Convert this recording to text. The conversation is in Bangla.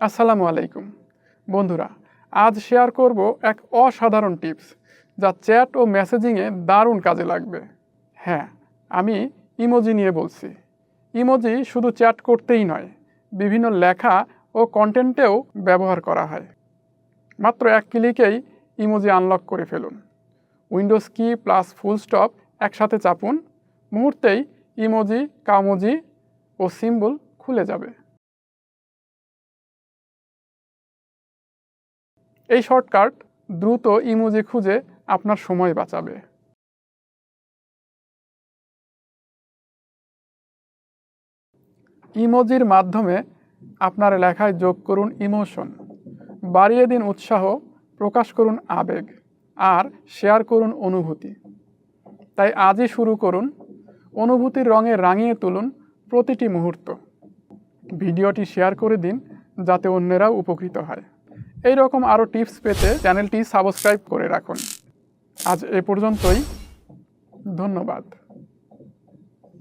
আসসালামু আলাইকুম। বন্ধুরা, আজ শেয়ার করব এক অসাধারণ টিপস যা চ্যাট ও মেসেজিংয়ে দারুণ কাজে লাগবে। হ্যাঁ আমি ইমোজি নিয়ে বলছি। ইমোজি শুধু চ্যাট করতেই নয়, বিভিন্ন লেখা ও কন্টেন্টেও ব্যবহার করা হয়। মাত্র এক ক্লিকেই ইমোজি আনলক করে ফেলুন। উইন্ডোজ কি প্লাস ফুল স্টপ একসাথে চাপুন, মুহূর্তেই ইমোজি, কামোজি ও সিম্বল খুলে যাবে। এই শর্টকাট দ্রুত ইমোজি খুঁজে আপনার সময় বাঁচাবে। ইমোজির মাধ্যমে আপনার লেখায় যোগ করুন ইমোশন, বাড়িয়ে দিন উৎসাহ, প্রকাশ করুন আবেগ, আর শেয়ার করুন অনুভূতি। তাই আজই শুরু করুন, অনুভূতির রঙে রাঙিয়ে তুলুন প্রতিটি মুহূর্ত। ভিডিওটি শেয়ার করে দিন যাতে অন্যেরাও উপকৃত হয়। এই রকম আরও টিপস পেতে চ্যানেলটি সাবস্ক্রাইব করে রাখুন। আজ এ পর্যন্তই। ধন্যবাদ।